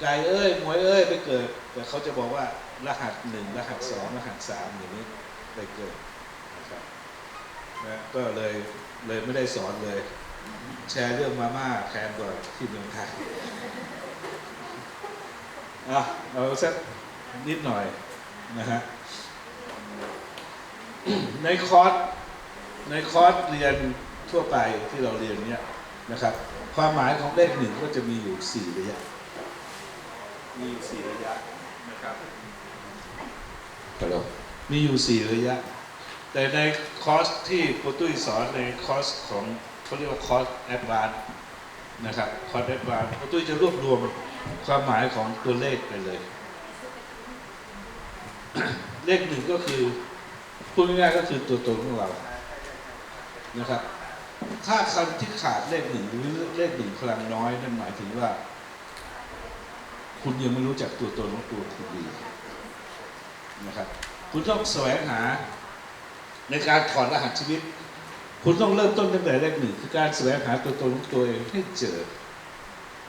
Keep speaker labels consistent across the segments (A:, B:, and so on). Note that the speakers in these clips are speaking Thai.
A: ไก่เอ้ยหมวยเอ้ยไปเกิด แต่เขาจะบอกว่ารหัสหนึ่งรหัสสองรหัสสามอย่างนี้ไปเกิดนะครับนะก็เลยเลยไม่ได้สอนเลย แชร์เรื่องมาม่าแทนกว่าที่เมืองไทยอะเอาสักนิดหน่อยนะฮะในคอร์สในคอร์สเรียนทั่วไปที่เราเรียนเนี่ยนะครับ ความหมายของเลขหนึ่งก็จะมีอยู่สี่ระยะ มีสี่ระยะนะครับ ฮัลโหลมีอยู่สี่ระยะ แต่ในคอร์สที่โปรตุ้ยสอนในคอร์สของเขาเรียกว่าคอร์สแอดวานนะครับคอร์สแอดวานโปรตุ้ยจะรวบรวมความหมายของตัวเลขไปเลย เลขหนึ่งก็คือพูดง่ายๆก็คือตัวตนของเรานะครับ ถ้าคำที่ขาดเลขหนึ่งหรือเลขหนึ่งพลังน้อยนั่นหมายถึงว่า คุณยังไม่รู้จักตัวตนของตัวคุณดีนะครับ คุณต้องแสวงหาในการถอดรหัสชีวิต คุณต้องเริ่มต้นตั้งแต่เลขหนึ่งคือการแสวงหาตัวตนของตัวเองให้เจอ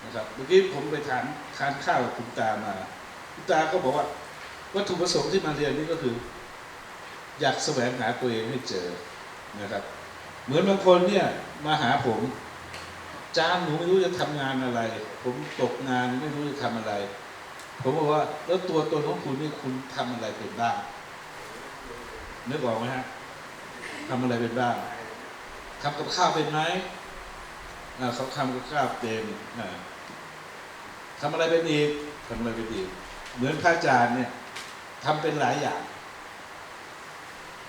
A: นะครับเมื่อกี้ผมไปทานทานข้าวกับคุณตามา คุณตาก็บอกว่า วัตถุประสงค์ที่มาเรียนนี่ก็คือ อยากแสวงหาตัวเองให้เจอนะครับ เหมือนบางคนเนี่ยมาหาผม จานหนูไม่รู้จะทำงานอะไร ผมตกงานไม่รู้จะทำอะไร ผมบอกว่าแล้วตัวตนของคุณนี่คุณทำอะไรเป็นบ้างนึกออกไหมฮะทำอะไรเป็นบ้างทำกับข้าวเป็นไหมอ่าเขาทำกับข้าวเป็นอ่าทำอะไรเป็นอีกทำอะไรเป็นอีกเหมือนพระอาจารย์เนี่ยทำเป็นหลายอย่าง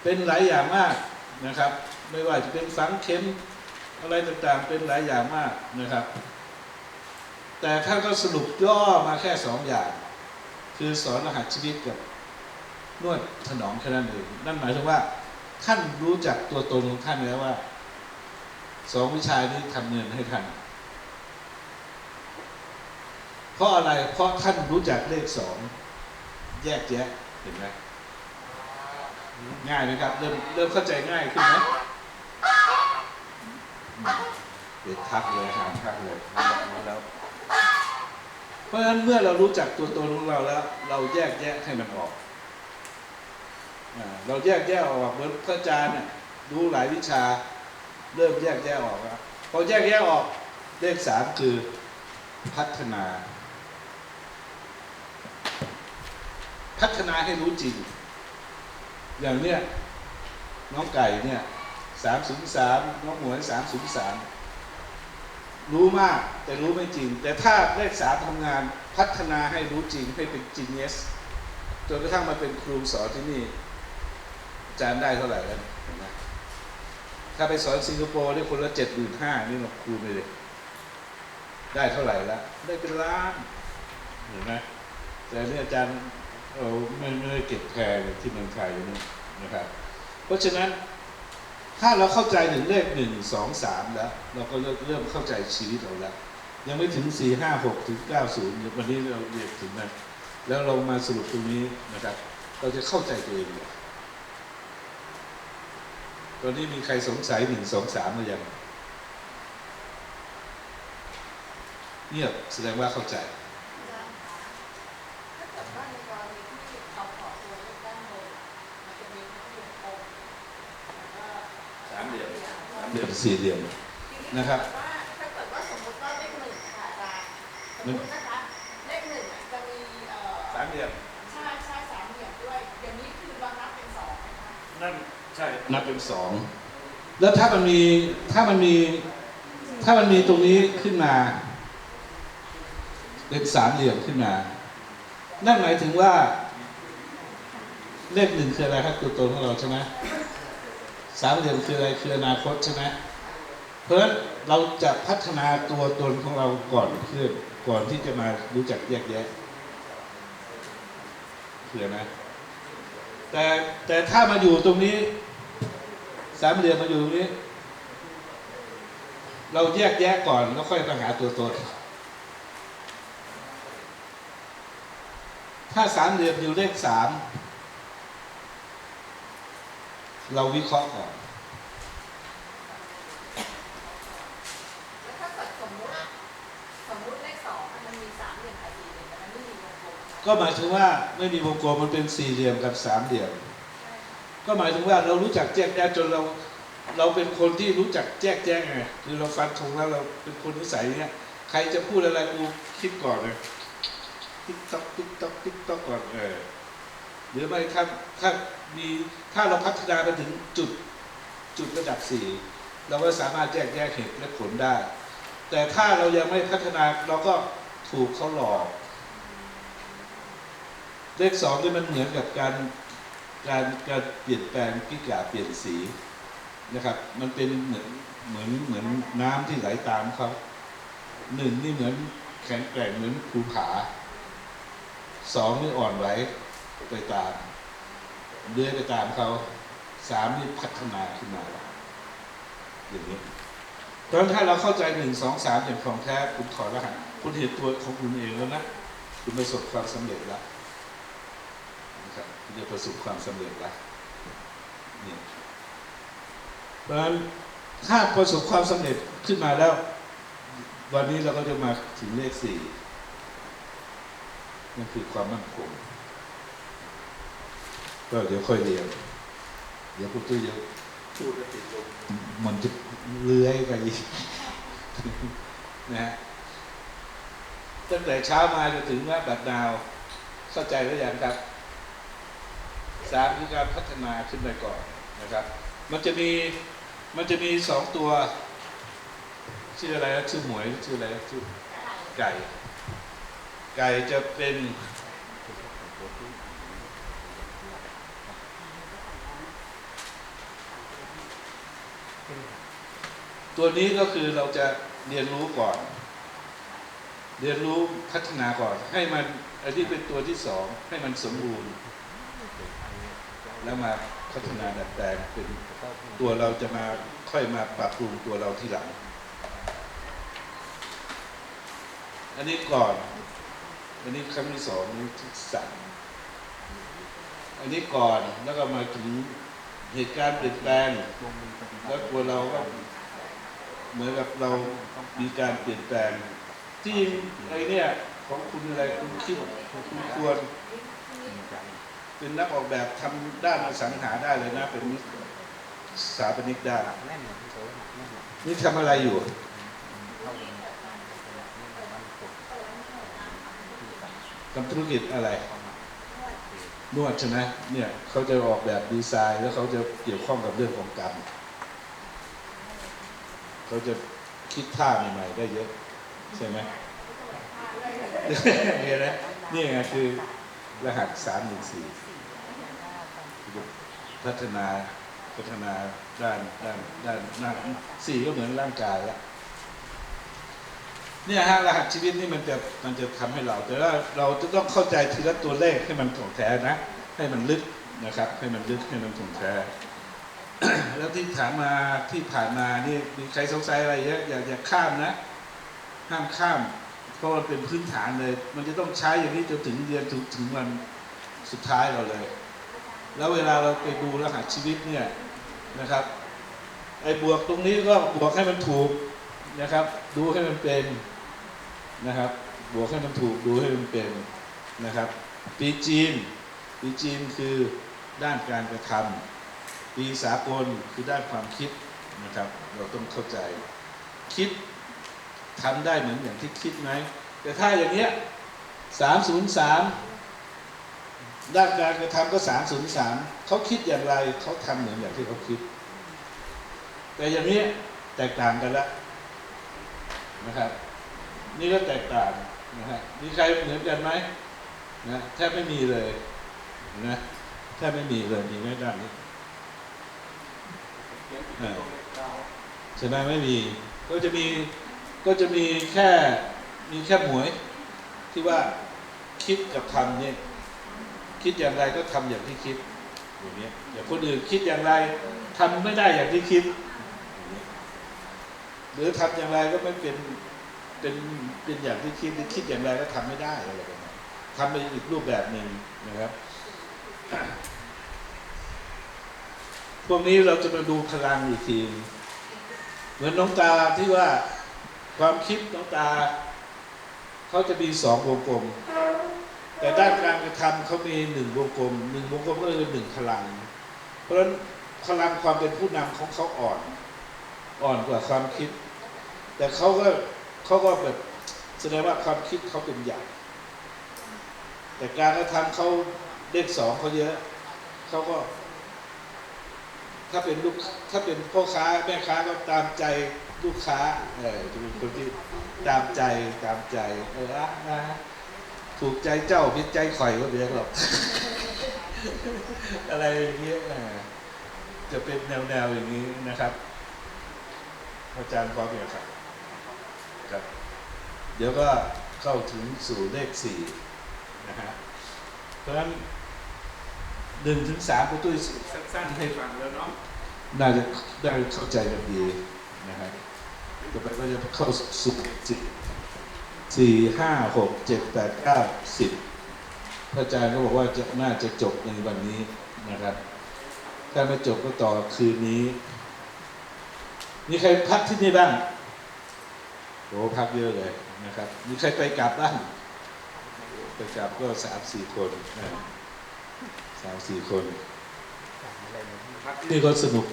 A: เป็นหลายอย่างมากนะครับ ไม่ว่าจะเป็นฝังเข็ม อะไรต่างๆเป็นหลายอย่างมากนะครับ แต่ท่านก็สรุปย่อมาแค่สองอย่าง คือสอนรหัสชีวิตกับนวดถนอมแค่นั้นเองนั่นหมายถึงว่า ท่านรู้จักตัวตนของท่านแล้วว่าสองวิชานี้ทำเงินให้ท่านเพราะอะไรเพราะท่านรู้จักเลขสองแยกแยะเห็นไหมง่ายไหมครับ เริ่มเริ่มเข้าใจง่ายขึ้นไหม เด็ดทักเลยหาทักเลยแล้วเพราะฉะนั้นเมื่อเรารู้จักตัวตนของเราแล้ว เราแยกแยะให้มันออกเราแยกแยะออกเหมือนพระอาจารย์เนี่ยรู้หลายวิชา เริ่มแยกแยะออกแล้วพอแยกแยะออกเลขสามคือพัฒนา พัฒนาให้รู้จริง อย่างเนี้ยน้องไก่เนี่ย สามศูนย์สามน้องหมวยสามศูนย์สามรู้มากแต่รู้ไม่จริง แต่ถ้าเลขสามทำงานพัฒนาให้รู้จริงให้เป็น genius จนกระทั่งมาเป็นครูสอนที่นี่อาจารย์ได้เท่าไหร่แล้วนไหมถ้าไปสอนสิงคโปร์นี่คนละเจ็ดหมื่นห้านี่เราคูณไปเลย ได้เท่าไหร่ละได้เป็นล้านเห็นไหมแต่เนี่ยอาจารย์เราไม่ไม่ได้เก็บแพงที่เมืองไทยนี่นะครับ เพราะฉะนั้น ถ้าเราเข้าใจถึงเลขหนึ่งสองสามแล้ว เราก็เริ่มเข้าใจชีวิตเราแล้วยังไม่ถึงสี่ห้าหกถึงเก้าศูนย์วันนี้เราเรียนถึงนั้นแล้วเรามาสรุปตรงนี้นะครับ เราจะเข้าใจตัวเองตอนนี้มีใครสงสัยหนึ่งสองสามหรือยังเงียบแสดงว่าเข้าใจ
B: ถ้าเกิดว่าในกรณีที่เขาขอตัวเลขด้านบนมันจะมีทั้งวงกลมแล้วก็
A: สามเหลี่ยม สาม เหลี่ยมสี่เหลี่ยมนะครับ
B: ว่าถ้าเกิดว่าสมมติว่าเลขหนึ่งค่ะอาจารย์สมมตินะคะเลขหนึ่งอะจะมีเอ่อ
A: สามเหลี่ยม
B: ใช่ใช่สามเหลี่ยมด้วยเดี๋ยวนี้คือเรานับเป็นสองนะคะ
A: นั่นใช่นับเป็นสองแล้วถ้ามันมีถ้ามันมีถ้ามันมีตรงนี้ขึ้นมา เป็นสามเหลี่ยมขึ้นมา นั่นหมายถึงว่า เลขหนึ่งคืออะไรครับตัวตนของเราใช่ไหม สามเหลี่ยมคืออะไรคืออนาคตใช่ไหมเพราะฉะนั้นเราจะพัฒนาตัวตนของเราก่อนเพื่อนก่อนที่จะมารู้จักแยกแยะเผื่อนะแต่แต่ถ้ามาอยู่ตรงนี้ สามเหลี่ยมมาอยู่ตรงนี้ เราแยกแยะก่อนแล้วค่อยมาหาตัวตนถ้าสามเหลี่ยมอยู่เลขสาม เราวิเคราะห์ก่อน
B: แล้วถ้าเกิดสมมติสมมติเลขสองอะมันมีสามเหลี่ยมกับสี่เหลี่ยม
A: ก็หมายถึงว่าไม่มีวงกลมมันเป็นสี่เหลี่ยมกับสามเหลี่ยม ก็หมายถึงว่าเรารู้จักแยกแยะจนเราเราเป็นคนที่รู้จักแยกแยะไงคือเราฟันธงแล้วเราเป็นคนนิสัยเนี้ยใครจะพูดอะไรกูคิดก่อนเลยติ๊กต๊อกติ๊กต๊อกติ๊กต๊อกก่อนเออหรือไม่ถ้าถ้า มีถ้าเราพัฒนาไปถึงจุดจุดระดับสี่เราก็สามารถแยกแยะเหตุและผลได้ แต่ถ้าเรายังไม่พัฒนาเราก็ถูกเขาหลอก เลขสองนี่มันเหมือนกับการการการเปลี่ยนแปลงพิจกาเปลี่ยนสีนะครับ มันเป็นเหมือนเหมือนเหมือนน้ำที่ไหลตามเขาหนึ่งนี่เหมือนแข็งแกร่งเหมือนภูผาสองนี่อ่อนไหวไปตาม เลื้อยไปตามเขาสามนี่พัฒนาขึ้นมาอย่างนี้เพราะฉะนั้นถ้าเราเข้าใจหนึ่งสองสามอย่างของแท้คุณถอดรหัสคุณเห็นตัวของคุณเองแล้วนะคุณประสบความสำเร็จแล้วนะครับที่จะประสบความสำเร็จและเนี่ยเพราะฉะนั้นถ้าประสบความสำเร็จขึ้นมาแล้ว วันนี้เราก็จะมาถึงเลขสี่นั่นคือความมั่นคง ก็เดี๋ยวค่อยเรียน เดี๋ยวคุณตุ้ยเดี๋ยวพูดแล้วติดลมมันจะเลื้อยไปอีกนะฮะตั้งแต่เช้ามาจนถึงว่าบัดนาว เข้าใจหรือยังครับสามคือการพัฒนาขึ้นไปก่อนนะครับ มันจะมีมันจะมีสองตัว ชื่ออะไรนะชื่อหมวยชื่ออะไรชื่อไก่ ไก่จะเป็น ตัวนี้ก็คือเราจะเรียนรู้ก่อน เรียนรู้พัฒนาก่อน ให้มันอันนี้เป็นตัวที่สองให้มันสมบูรณ์ แล้วมาพัฒนาดัดแปลงเป็นตัวเราจะมาค่อยมาปรับปรุงตัวเราที่หลัง อันนี้ก่อน อันนี้ครั้งที่สองนี้ที่สามอันนี้ก่อนแล้วก็มาถึงเหตุการณ์เปลี่ยนแปลงแล้วตัวเราก็ เหมือนกับเรามีการเปลี่ยนแปลงที่ไอเนี่ยของคุณอะไรคุณคิดคุณควร เป็นนักออกแบบทำด้านอสังหาได้เลยนะ เป็นสถาปนิกได้นี่ทำอะไรอยู่ทำธุรกิจอะไรนวดใช่ไหมเนี่ยเขาจะออกแบบดีไซน์ แล้วเขาจะเกี่ยวข้องกับเรื่องของกรรม เขาจะคิดท่าใหม่ๆได้เยอะ ใช่ไหมเห็นไหมนี่ไงคือรหัสสามหนึ่งสี่พัฒนาพัฒนาด้านด้านด้านด้านสี่ก็เหมือนร่างกายละเนี่ยฮะรหัสชีวิตนี่มันจะมันจะทำให้เรา แต่ว่าเราจะต้องเข้าใจทีละตัวเลขให้มันถ่องแท้นะ ให้มันลึกนะครับ ให้มันลึกให้มันถ่องแท้ แล้วที่ถามมาที่ผ่านมานี่มีใครสงสัยอะไรเยอะอย่าอย่าข้ามนะ ห้ามข้าม เพราะมันเป็นพื้นฐานเลย มันจะต้องใช้อย่างนี้จนถึงเรียนถึงถึงวันสุดท้ายเราเลย แล้วเวลาเราไปดูรหัสชีวิตเนี่ยนะครับ ไอ้บวกตรงนี้ก็บวกให้มันถูกนะครับ ดูให้มันเป็นนะครับ บวกให้มันถูกดูให้มันเป็นนะครับปีจีนปีจีนคือด้านการกระทำ ปีสากลคือด้านความคิดนะครับ เราต้องเข้าใจคิดทำได้เหมือนอย่างที่คิดไหมแต่ถ้าอย่างเนี้ยสามศูนย์สามด้านการกระทำก็สามศูนย์สามเขาคิดอย่างไรเขาทำเหมือนอย่างที่เขาคิด แต่อย่างนี้แตกต่างกันละนะครับ นี่ก็แตกต่างนะฮะมีใครเหมือนกันไหมนะแทบไม่มีเลยนะแทบไม่มีเลยมีไหมด้านนี้ ใช่ไหมไม่มี ก็จะมีก็จะมีแค่มีแค่หมวย ที่ว่าคิดกับทำเนี่ยคิดอย่างไรก็ทำอย่างที่คิดอย่างนี้อย่างคนอื่นคิดอย่างไรทำไม่ได้อย่างที่คิด หรือทำอย่างไรก็ไม่เป็นเป็นเป็นอย่างที่คิดหรือคิดอย่างไรก็ทำไม่ได้อะไรแบบนี้ทำในอีกรูปแบบหนึ่งนะครับ พวกนี้เราจะมาดูพลังอีกที เหมือนน้องตาที่ว่าความคิดน้องตา เขาจะมีสองวงกลม แต่ด้านการกระทำเขามีหนึ่งวงกลมหนึ่งวงกลมก็คือหนึ่งพลัง เพราะฉะนั้นพลังความเป็นผู้นำของเขาอ่อน อ่อนกว่าความคิด แต่เขาก็เขาก็แบบแสดงว่าความคิดเขาเป็นใหญ่ แต่การกระทำเขาเลขสองเขาเยอะเขาก็ ถ้าเป็นลูกถ้าเป็นพ่อค้าแม่ค้าก็ตามใจลูกค้าเออจะเป็นคนที่ตามใจตามใจเออนะถูกใจเจ้าพิดใจข่อยก็เรียกหรอกอะไรอย่างเงี้ยเออจะเป็นแนวๆอย่างนี้นะครับอาจารย์พร้อมยังครับครับ เดี๋ยวก็เข้าถึงสู่เลขสี่นะฮะเพราะฉะนั้น หนึ่งถึงสามประตุ้ยสั้นๆให้ฟังแล้วเนาะน่าจะได้เข้าใจกันดีนะฮะต่อไปก็จะเข้าสู่สิบสี่ห้าหกเจ็ดแปดเก้าสิบพระอาจารย์ก็บอกว่าจะน่าจะจบในวันนี้นะครับ ถ้าไม่จบก็ต่อคืนนี้ มีใครพักที่นี่บ้างโอ้พักเยอะเลยนะครับ มีใครไปกลับบ้างไปกลับก็สามสี่คนนะ สามสี่คนพักที่นี่ก็สนุก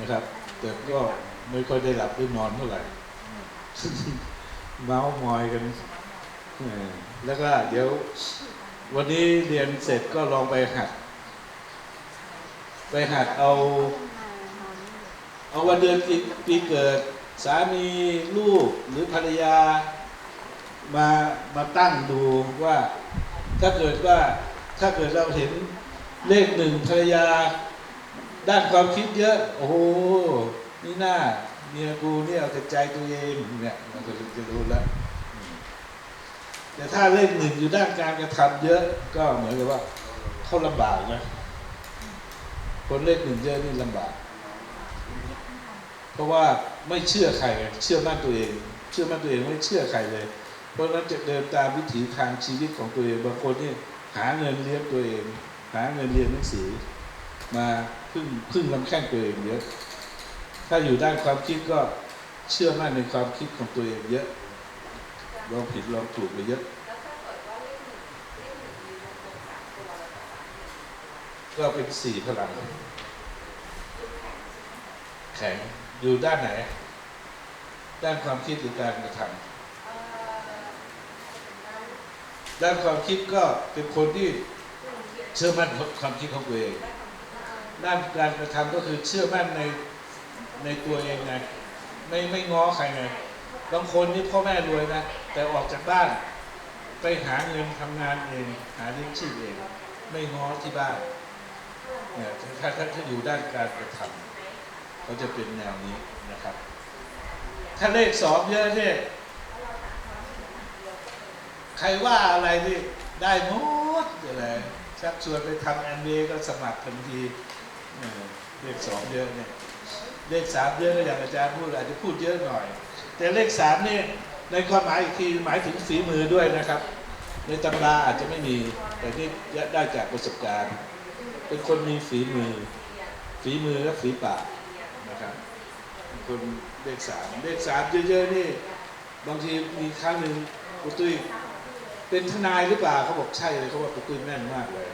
A: นะครับ แต่ก็ไม่ค่อยได้หลับได้นอนเท่าไหร่ เมาส์มอยกันเออแล้วก็เดี๋ยว วันนี้เรียนเสร็จก็ลองไปหัด ไปหัดเอา เอาวันเดือนปีปีเกิด สามีลูกหรือภรรยามามาตั้งดูว่า ถ้าเกิดว่าถ้าเกิดเราเห็น เลขหนึ่งภรรยา ด้านความคิดเยอะ โอ้โหนี่น่าเมียกูเนี่ยเอาแต่ใจตัวเองเนี่ยมันก็จะรู้แล้วแต่ถ้าเลขหนึ่งอยู่ด้านการกระทำเยอะ ก็เหมือนกับว่าเขาลำบากนะคนเลขหนึ่งเยอะนี่ลำบาก เพราะว่าไม่เชื่อใครเชื่อมั่นตัวเอง เชื่อมั่นตัวเองไม่เชื่อใครเลย เพราะฉะนั้นจะเดินตามวิถีทางชีวิตของตัวเองบางคนนี่หาเงินเลี้ยงตัวเอง หาเงินเรียนหนังสือ มาพึ่งพึ่งลำแข้งตัวเองเยอะ ถ้าอยู่ด้านความคิดก็เชื่อมั่นในความคิดของตัวเองเยอะลองผิดลองถูกไปเยอะ
B: ก็เป็
A: นสี่พลัง
B: แข็ง
A: อยู่ด้านไหน ด้านความคิดหรือการกระทำ
B: ด้าน
A: ความคิดก็เป็นคนที่
B: เชื่
A: อมั่นความคิดของตัวเอง
B: ด้า
A: นการกระทำก็คือเชื่อมั่นในในตัวเองไงไม่ไม่ง้อใครไงบางคนนี่พ่อแม่รวยนะแต่ออกจากบ้าน ไปหาเงินทำงานเองหาเลี้ยงชีพเอง ไม่ง้อที่บ้านเนี่ยถ้าถ้าถ้าอยู่ด้านการกระทำเขาจะเป็นแนวนี้นะครับ ถ้าเลขสองเยอะเนี่ยใครว่าอะไรนี่ได้หมดอะไร ชักชวนไปทำแอนเวก็สมัครทันทีเลขสองเยอะเนี่ยเลขสามเยอะก็อย่างอาจารย์พูดอาจจะพูดเยอะหน่อย แต่เลขสามนี่ในความหมายอีกทีหมายถึงฝีมือด้วยนะครับ ในตำราอาจจะไม่มี แต่นี่ได้จากประสบการณ์ เป็นคนมีฝีมือ ฝีมือและฝีปากนะครับคนเลขสามเลขสามเยอะๆนี่ บางทีมีครั้งหนึ่งปุตุ้ย เป็นทนายหรือเปล่าเขาบอกใช่เลยเขาว่าปุตุ้ยแม่นมากเลย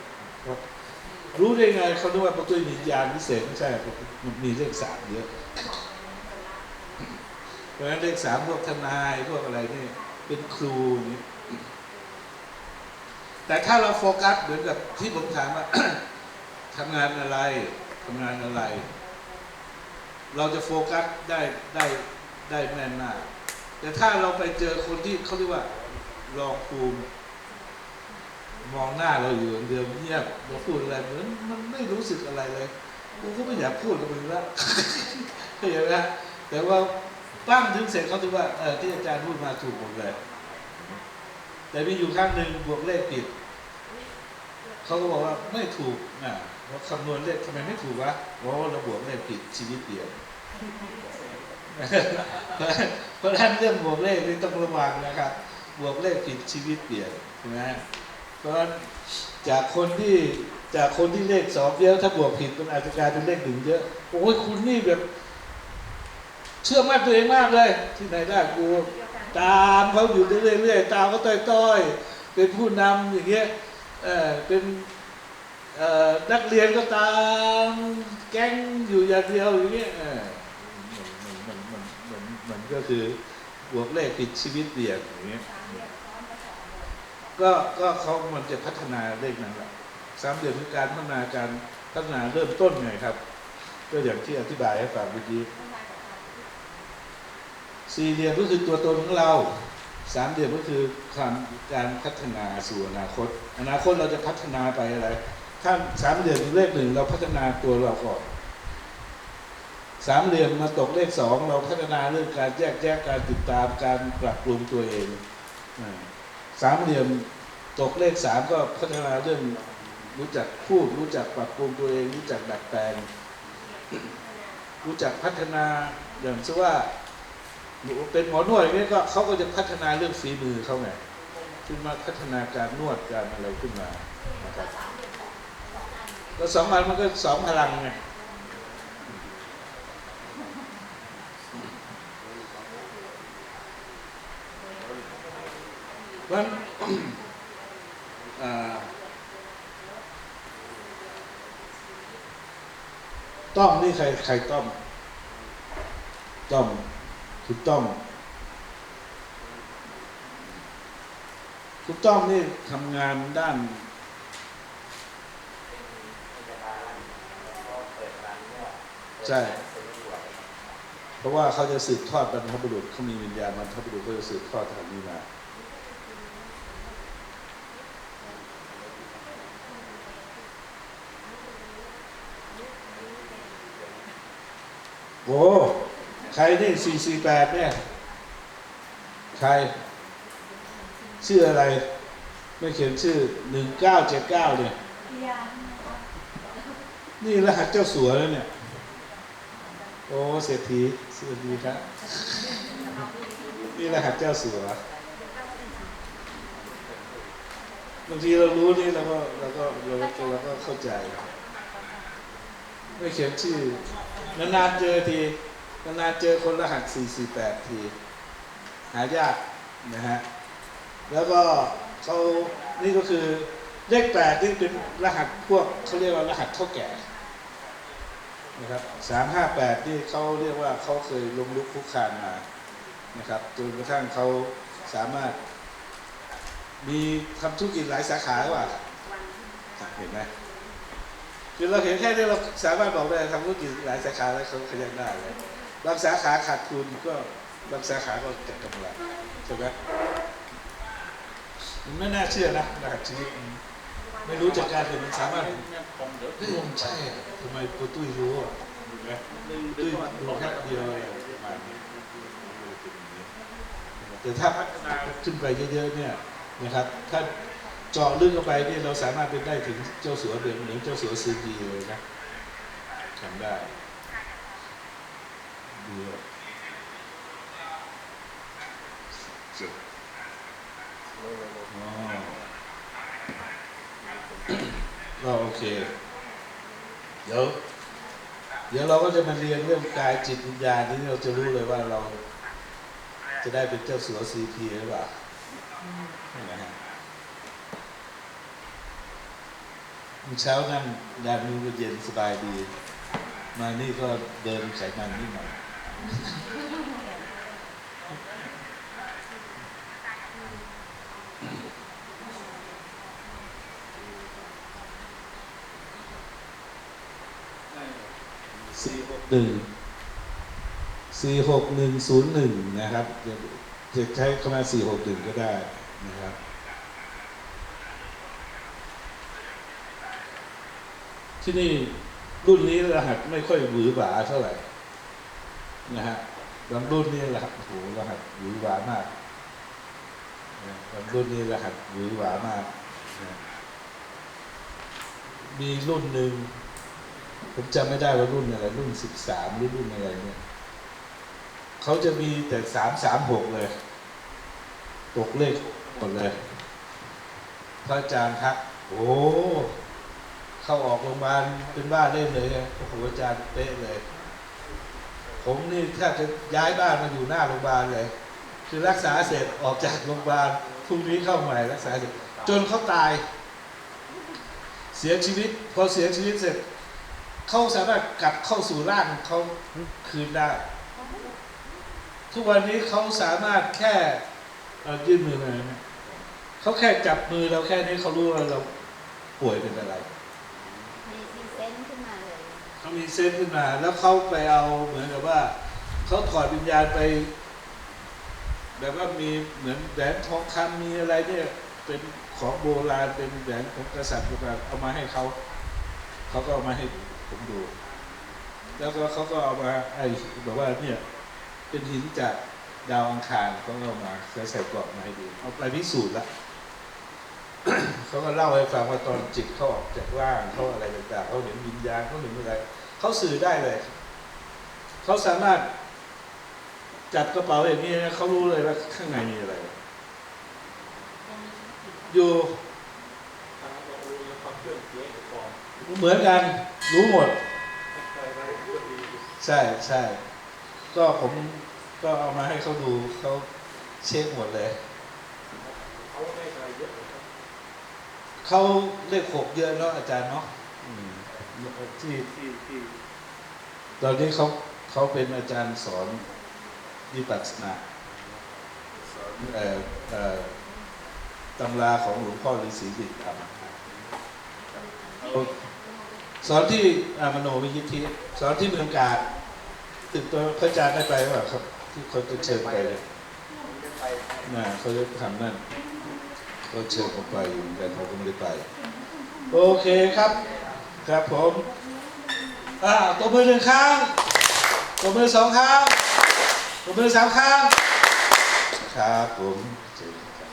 A: รู้ได้ไงเขาคิดว่าปุตุ้ยมียานพิเศษไม่ใช่มันมีเลขสามเยอะเพราะฉะนั้นเลขสามพวกทนายพวกอะไรนี่เป็นครูนี่แต่ถ้าเราโฟกัสเหมือนกับที่ผมถามว่าทำงานอะไรทำงานอะไร เราจะโฟกัสได้ได้ได้แม่นมากแต่ถ้าเราไปเจอคนที่เขาเรียกว่า รองภูมิมองหน้าเราอยู่เดิมเงียบเราพูดอะไรเหมือนมันไม่รู้สึกอะไรเลยกูก็ไม่อยากพูดกับมึงละเข้าใจไหมแต่ว่าปั้งถึงเสร็จเขาถือว่าเออที่อาจารย์พูดมาถูกหมดเลย แต่มีอยู่ครั้งหนึ่งบวกเลขผิดเขาก็บอกว่าไม่ถูกนะเราคำนวณเลขทำไมไม่ถูกวะเพราะเราบวกเลขผิดชีวิตเปลี่ยนเพราะฉะนั้นเรื่องบวกเลขนี่ต้องระวังนะครับ บวกเลขผิดชีวิตเปลี่ยนใช่ไหมเพราะจากคนที่จากคนที่เลขสองเยอะถ้าบวกผิดมันอาจจะกลายเป็นเลขหนึ่งเยอะโอ้ยคุณนี่แบบ เชื่อมั่นตัวเองมากเลย ที่ไหนได้กูตามเขาอยู่เรื่อยๆตามเขาต้อยๆเป็นผู้นำอย่างเงี้ยเออเป็นเอ่อนักเรียนก็ตามแก๊งอยู่อย่างเดียวอย่างเงี้ยเออมันมันมันมันมันก็คือ วกเลขผิดชีวิตเปลี่ยนอย่างเงี้ย
B: ก็
A: ก็เขามันจะพัฒนาเลขนั้นแหละสามเหลี่ยมคือการพัฒนาการพัฒนาเริ่มต้นไงครับ ก็อย่างที่อธิบายให้ฟังเมื่อกี้สี่เหลี่ยมก็คือตัวตนของเราสามเหลี่ยมก็คือความการพัฒนาสู่อนาคต อนาคตเราจะพัฒนาไปอะไร ถ้าสามเหลี่ยมเป็นเลขหนึ่งเราพัฒนาตัวเราก่อน สามเหลี่ยมมาตกเลขสองเราพัฒนาเรื่องการแยกแยะการติดตามการปรับปรุงตัวเองสามเหลี่ยมตกเลขสามก็พัฒนาเรื่องรู้จักพูดรู้จักปรับปรุงตัวเอง รู้จักดัดแปลง รู้จักพัฒนาอย่างเช่นว่าเป็นหมอนวดอย่างนี้ก็เขาก็จะพัฒนาเรื่องฝีมือเขาไงขึ้นมาพัฒนาการนวดการอะไรขึ้นมานะครับ
B: สามเหลี่ยมสองสองอัน
A: ก็สองอันมันก็สองพลังไง เพราะฉะนั้นต้อมนี่ใครใครต้อม ต้อมคุณต้อมคุณต้อมนี่ทำงานด้านใช่เพราะว่าเขาจะสืบทอดบรรพบุรุษเขามีวิญญาณบรรพบุรุษเขาจะสืบทอดทางนี้มา โอ้ใครนี่สี่สี่แปดเนี่ย ใคร ชื่ออะไร ไม่เขียนชื่อหนึ่งเก้าเจ็ดเก้าเนี่ย นี่รหัสเจ้าสัวแล้วเนี่ย โอ้เศรษฐีสวัสดีครับ นี่รหัสเจ้าสัวบางทีเรารู้นี่เราก็เราก็เราก็เราก็เข้าใจ ไม่เขียนชื่อนานๆเจอทีนานๆเจอคนรหัส 448 ที หายากนะฮะแล้วก็เขานี่ก็คือเลขแปดนี่เป็นรหัสพวกเขาเรียกว่ารหัสเท่าแก่นะครับสามห้าแปดนี่เขาเรียกว่าเขาเคยล้มลุกคุกคานมานะครับจนกระทั่งเขาสามารถ มีทำธุรกิจหลายสาขาว่าเห็นไหม คือเราเห็นแค่นี้เราสามารถบอกได้ทำธุรกิจหลายสาขาแล้วเขาขยันได้เลยบางสาขาขาดทุนก็บางสาขาก็เก็บกำไรใช่ไหมมันไม่น่าเชื่อนะรหัสชีวิตไม่รู้จักการแต่มันสามารถ
C: ผมเดี๋ยว
A: เฮ้ยมันใช่ทำไมปรตุ้ยรู้อะเห็นไหมตุ้ยดูแค่เดียวอะไรประมาณนี้แต่ถ้าพัฒนาขึ้นไปเยอะๆเนี่ยนะครับถ้า เจาะลึกเข้าไปเนี่ยเราสามารถเป็นได้ถึงเจ้าสัวเป็นเหมือนเจ้าสัวซีดีเลยนะทำได้ดีอะสุดอ๋อก็โอเค เดี๋ยวเดี๋ยวเราก็จะมาเรียนเรื่องกายจิตวิญญาณนี้เราจะรู้เลยว่าเรา จะได้เป็นเจ้าสัวซีพีหรือเปล่านี่นะฮะ เมื่อเช้านั่งดานนู้นก็เย็นสบายดี มานี่ก็เดินไขมันนิดหน่อยสี่หกหนึ่งสี่หกหนึ่งศูนย์หนึ่งนะครับจะใช้คำว่าสี่หกหนึ่งก็ได้นะครับ ที่นี่รุ่นนี้รหัสไม่ค่อยหวือหวาเท่าไหร่ นะฮะบางรุ่นนี่รหัสโอ้โหรหัสหวือหวามากบางรุ่นนี่รหัสหวือหวามาก มีรุ่นหนึ่งผมจำไม่ได้ว่ารุ่นอะไร รุ่นสิบสามหรือรุ่นอะไรเนี่ยเขาจะมีแต่สามสามหกเลยตกเลขหมดเลยพระอาจารย์ทักโอ้ เข้าออกโรงพยาบาลเป็นบ้าเล่นเลยไงโอ้โหอาจารย์เป๊ะเลย ผมนี่แทบจะย้ายบ้านมาอยู่หน้าโรงพยาบาลเลย คือรักษาเสร็จออกจากโรงพยาบาลพรุ่งนี้เข้าใหม่รักษาเสร็จจนเขาตาย เสียชีวิต พอเสียชีวิตเสร็จเขาสามารถกลับเข้าสู่ร่างเขาคืนได้ ทุกวันนี้เขาสามารถแค่ยื่นมือมาเขาแค่จับมือเราแค่นี้เขารู้ว่าเราป่วยเป็นอะไร
B: มีมีเซนส์ขึ้นมาเลย
A: เขา มีเส้นขึ้นมา แล้วเขาไปเอาเหมือนกับว่าเขาถอดวิญญาณไป แบบว่ามีเหมือนแหวนทองคำมีอะไรเนี่ยเป็นของโบราณเป็นแหวนของกษัตริย์โบราณเอามาให้เขาเขาก็เอามาให้ผมดู แล้วก็เขาก็เอามาไอ้บอกว่าเนี่ยเป็นหินจากดาวอังคารเขาเอามาใส่กรอบมาให้ดูเอาไปพิสูจน์ละเขาก็เล่าให้ฟังว่าตอนจิตเขาออกจากร่างเขาอะไรต่างๆเขาเห็นวิญญาณเขาเห็นอะไร เขาสื่อได้เลย เขาสามารถจับกระเป๋าอย่างนี้เขารู้เลยว่าข้างในมีอะไร
B: อยู่
A: เหมือนกันรู้หมด ใช่ใช่ก็ผมก็เอามาให้เขาดูเขาเช็คหมดเลยเขาเลขหกเยอะเนาะอาจารย์เนาะ อืมที่ตอนนี้เขาเขาเป็นอาจารย์สอนวิปัสสนาสอนเอ่อเอ่อตำราของหลวงพ่อฤาษีบิดทำเขาสอนที่อามโนวิยิทธิสอนที่เมืองกาญตึกตัวพระอาจารย์ได้ไปว่าครับ ที่เขาจะเชิญไปเลยน่ะเขาจะทำนั่นก็เชิญผมไปอยู่เหมือนกันผมก็ไม่ได้ไป โอเคครับ ครับผมอ่าตัวมือหนึ่งครั้งตัวมือสองครั้งตัวมือสามครั้งครับผมเชิญครับ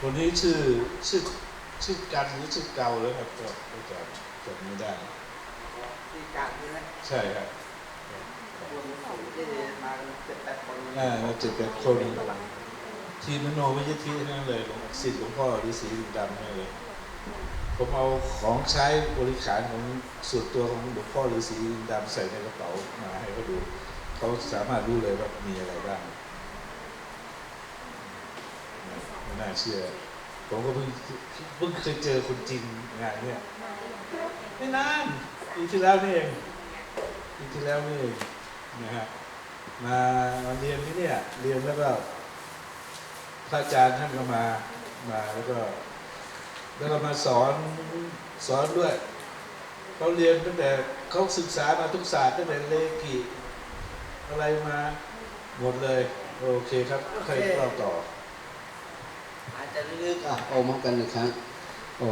A: คนนี้ชื่อชื่อชื่อกันหรือชื่อเกาเลยครับก็ก็จะจำไม่ได้
C: ที่การใช่ไหม
A: ใช่ครับ
C: คน ที่มาเจ็ดแปดคน
A: อ่าเราเจ็ดแปดคน ทีมโนวิทยทีนั่นเลยหลวงศิษย์หลวงพ่อฤาษีลิงดำนั่นเลย ผมเอาของใช้บริขารของส่วนตัวของหลวงพ่อฤาษีลิงดำใส่ในกระเป๋ามาให้เขาดูเขาสามารถรู้เลยว่ามีอะไรบ้างไม่น่าเชื่อ ผมก็เพิ่งเพิ่งเคยเจอคนจริงงานเนี่ยไม่นานปีที่แล้วนี่เองปีที่แล้วนี่เองนะฮะ มาเรียนที่เนี่ยเรียนแล้วก็พระอาจารย์ท่านก็มามาแล้วก็แล้วก็มาสอนสอนด้วยเขาเรียนตั้งแต่เขาศึกษามาทุกศาสตร์ตั้งแต่เลกิอะไรมาหมดเลย โอเคครับใครเล่าต่อ
C: อาจจะลึก
D: อะโอมพร้อมกันหนึ่งครั้งโอ้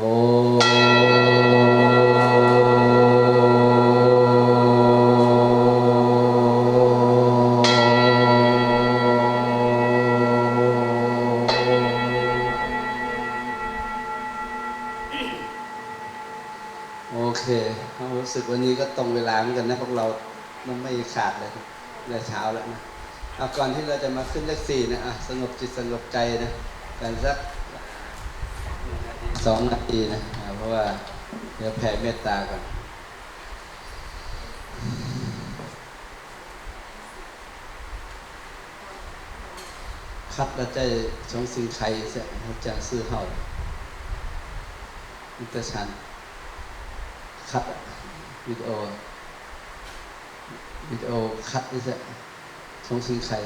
D: โอเคควารู้สึกวันนี้ก็ตรงเวลาเหมือนกันนะพวกเรามันไม่ขาดเลยแต่เช้าแล้วนะเอาก่อนที่เราจะมาขึ้นเลขสี่นะอะสงบจิตสงบใจนะกันสักสองนาทีนะเพราะว่าเดี๋ยวแผ่เมตตาก่อนคัดแล้วใจสงสิ่งไทยเสียเขาจะซื้อเห่าอินเตอร์ชัน คัดวิดีโอวิดีโอคัดนี่เสียสองสิ่งไทย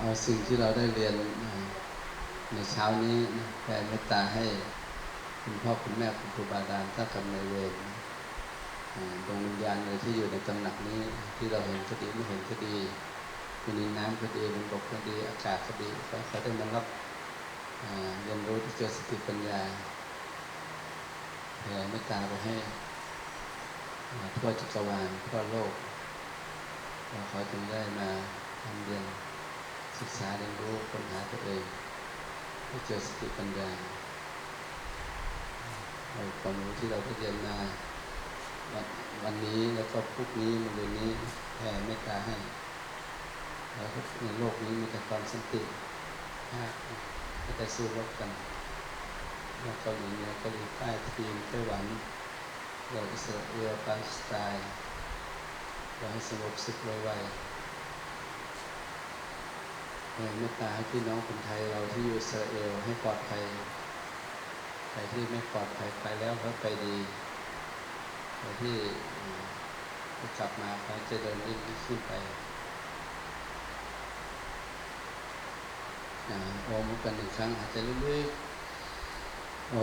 D: เอาสิ่งที่เราได้เรียนในเช้านี้แผ่เมตตาให้คุณพ่อคุณแม่คุณครูบาอาจารย์เจ้ากรรมนายเวร ดวงวิญญาณเลยที่อยู่ในตำหนักนี้ ที่เราเห็นก็ดีไม่เห็นก็ดีอยู่ในน้ำก็ดีบนบกก็ดีอากาศก็ดีขอให้เขาได้มารับเรียนรู้ที่เกิดสติปัญญาแผ่เมตตาไปให้ทั่วจักรวาลทั่วโลกเราขาจึงได้มาทำเรียนศึกษาเรียนรู้ค้นหาตัวเองให้เจอสติปัญญาเอาความรู้ที่เราได้เรียนมา วันวันนี้แล้วก็พรุ่งนี้มะรืนนี้แผ่เมตตาให้ แล้วในโลกนี้มีแต่ความสันติภาพก็จะสู้รบกันแล้วเกาหลีเหนือเกาหลีใต้จีนไต้หวันเราอิสราเอลปาเลสไตน์เราให้สงบสุขไวๆแผ่เมตตาให้พี่น้องคนไทยเราที่อยู่อิสราเอลให้ปลอดภัยใครที่ไม่ปลอดภัยไปแล้วเขาไปดี ใครที่จะกลับมาเขาจะเดินยิ่งขึ้นไปอ่าโอมกันหนึ่งครั้งอาจจะลึกๆโอ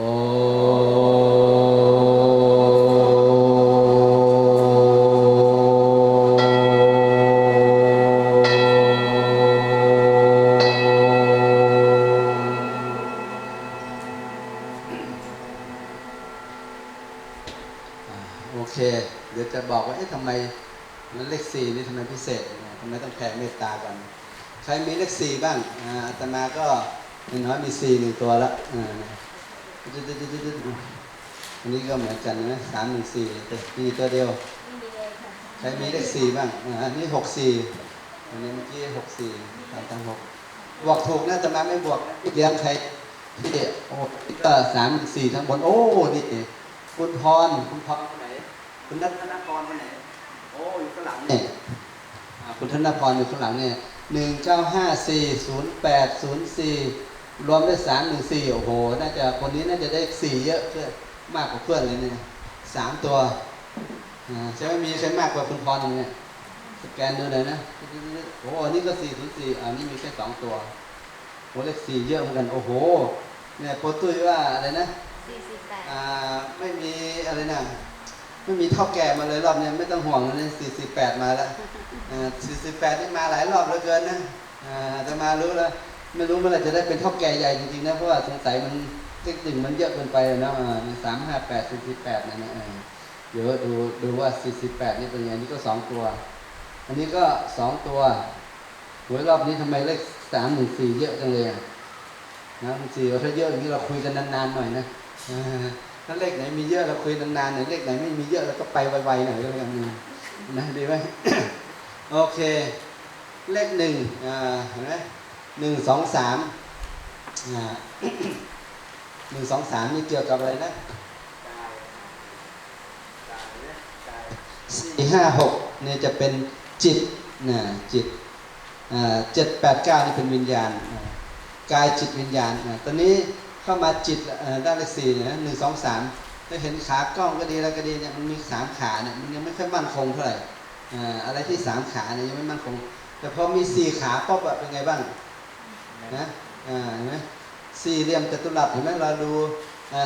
D: สี่นี่ทำไมพิเศษทำไมต้องแผ่เมตตากัน ใครมีเลขสี่บ้างอาตมาก็อย่างน้อยมีสี่หนึ่งตัวละอันนี้ก็เหมือนกันนะสามหนึ่งสี่แต่มีตัวเดียว ใครมีเลขสี่บ้างอันนี้หกสี่อันนี้เมื่อกี้หกสี่สามตั้งหกบวกถูกนะแต่มาไม่บวกเลี้ยงใครที่โอ้ก็สามสี่ทั้งบนโอ้นี่คุณพรคุณพรคนไหนคุณนัท
C: ธนพรคนไหน โอ้อยู่ข้างหลัง
D: เนี่ยอ่าคุณธนพรอยู่ข้างหลังเนี่ยหนึ่งเก้าห้าสี่ศูนย์แปดศูนย์สี่รวมได้สามหนึ่งสี่โอ้โห น่าจะคนนี้น่าจะได้สี่เยอะเพื่อนมากกว่าเพื่อนเลยเนี่ยสามตัวอ่าใช่ไหมมีใครมากกว่าคุณพรอย่างเนี้ยสแกนดูหน่อยนะโอ้โหอันนี้ก็สี่ศูนย์สี่อันนี้มีแค่สองตัวโอ้เลขสี่เยอะเหมือนกันโอ้โหเนี่ยโปรตุ้ยว่าอะไรนะ
B: สี่สิบแปด
D: อ่าไม่มีอะไรนะ ไม่มีเท่าแก่มาเลยรอบนี้ไม่ต้องห่วงเลยสี่สิบแปดมาแล้วสี่สิบแปดนี่มาหลายรอบเหลือเกินนะจะมารู้แล้วไม่รู้เมื่อไรจะได้เป็นเท่าแก่ใหญ่จริงๆนะเพราะว่าสงสัยมันเลขหนึ่งมันเยอะเกินไปนะสามห้าแปดสี่สิบแปดนั่นะเออเดี๋ยวดูดูว่าสี่สิบแปดนี่เป็นไงนี่ก็สองตัว อันนี้ก็สองตัวหวยรอบนี้ทำไมเลขสามหนึ่งสี่เยอะจังเลยอะนะบางทีถ้าเยอะอย่างนี้เราคุยกันนานๆหน่อยนะ ถ้าเลขไหนมีเยอะเราคุยนานๆหน่อยเลขไหนไม่มีเยอะเราก็ไปไวๆหน่อยก็แล้วกันนะดีไหมโอเค เลขหนึ่งอ่าเห็นไหมหนึ่งสองสามอ่าหนึ่งสองสามนี่เกี่ยวกับอะไรนะสี่ห้าหกเนี่ยจะเป็นจิตนะจิตอ่าเจ็ดแปดเก้านี่เป็นวิญญาณ กายจิตวิญญาณอ่าตอนนี้ เข้ามาจิตด้านเลขสี่นะหนึ่งสองสามจะเห็นขากล้องก็ดีอะไรก็ดีเนี่ยมันมีสามขาเนี่ยมันยังไม่ค่อยมั่นคงเท่าไหร่อะไรที่สามขาเนี่ยยังไม่มั่นคง แต่พอมีสี่ขาป๊อบอะเป็นไงบ้างนะอ่าเห็นไหมสี่เหลี่ยมจัตุรัสเห็นไหมเราดู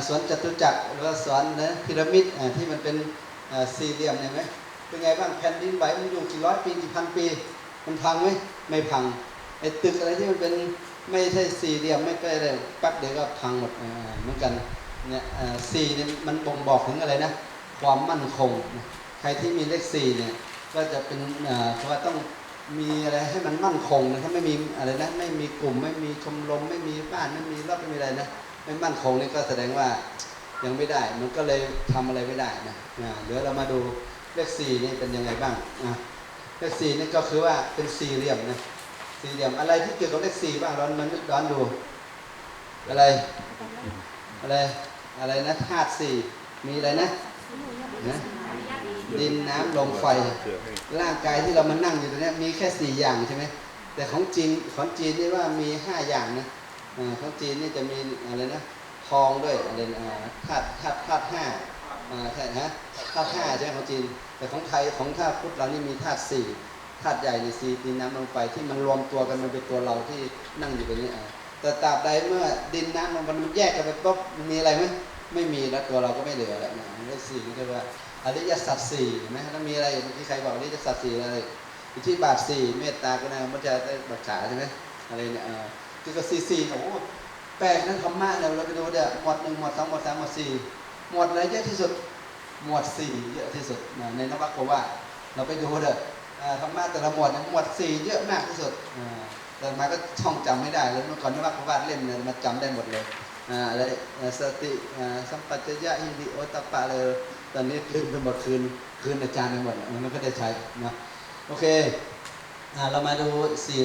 D: สวนจัตุจักรหรือว่าสวนนะพีระมิดที่มันเป็นสี่เหลี่ยมเห็นไหมเป็นไงบ้างแผ่นดินไหวมันอยู่กี่ร้อยปีกี่พันปี มันพังไหมไม่พังไอ้ตึกอะไรที่มันเป็น ไม่ใช่สี่เหลี่ยมไม่ใช่อะไรแป๊บเดียวก็พังหมดเหมือนกันเนี่ยสี่เนี่ยมันบ่งบอกถึงอะไรนะ ความมั่นคง ใครที่มีเลขสี่เนี่ยก็จะเป็นเพราะว่าต้องมีอะไรให้มันมั่นคงนะถ้าไม่มีอะไรนะไม่มีกลุ่มไม่มีชมรมไม่มีบ้านไม่มีรถไม่มีอะไรนะไม่มั่นคงนี่ก็แสดงว่ายังไม่ได้มันก็เลยทำอะไรไม่ได้นะเดี๋ยวเรามาดูเลขสี่นี่เป็นยังไงบ้างอะเลขสี่นี่ก็คือว่าเป็นสี่เหลี่ยมนะ สี่เหลี่ยมอะไรที่เกี่ยวกับเลขสี่บ้างร้อนมันร้อนดูอะไร อะไร อะไรนะธาตุสี่มีอะไรนะนะดินน้ำลมไฟ ร่างกายที่เรามานั่งอยู่ตรงนี้มีแค่สี่อย่างใช่ไหมแต่ของจีนของจีนนี่ว่ามีห้าอย่างนะอของจีนนี่จะมีอะไรนะทองด้วยอะไรนะธาตุธาตุธาตุห้าอ่าใช่ฮะธาตุห้าใช่ไหมของจีน แต่ของไทยของธาตุพุทธเรานี่มีธาตุสี่ ธาตุใหญ่ในสี่ดินน้ำลมไฟที่มันรวมตัวกันมันเป็นตัวเราที่นั่งอยู่ตรงนี้แต่ตราบใดเมื่อดินน้ำลมมันแยกกันไปปุ๊บมีอะไรไหมไม่มีแล้วตัวเราก็ไม่เหลือแล้วนะเลขสี่นี่เรียกว่าอริยสัจสี่เห็นไหมแล้วมีอะไรเมื่อกี้ใครบอกอริยสัจสี่อะไรอยู่ที่บาทสี่เมตตากรุณามันจะได้บัตขาใช่ไหมอะไรเนี่ยอ่าคือก็สี่สี่โอ้แปลกนะธรรมะเนี่ยเราไปดูเดี๋ยวหมวดหนึ่งหมวดสองหมวดสามหมวดสี่หมวดอะไรเยอะที่สุดหมวดสี่เยอะที่สุดนะในนวโกวาเราไปดูเด้ออ่า ธรรมะแต่ละหมวดเนี่ยหมวดสี่เยอะมากที่สุดอ่าแต่มาก็ท่องจำไม่ได้เลยเมื่อก่อนนวโกวาทเล่มเนี่ยมาจำได้หมดเลยอ่าอะไรอ่าสติอ่าสัมปชัญญะหิริโอตตปะเลยตอนนี้ลืมไปหมดคืนคืนอาจารย์ไปหมดมันไม่ได้ใช้นะโอเคอ่าเรามาดูสี่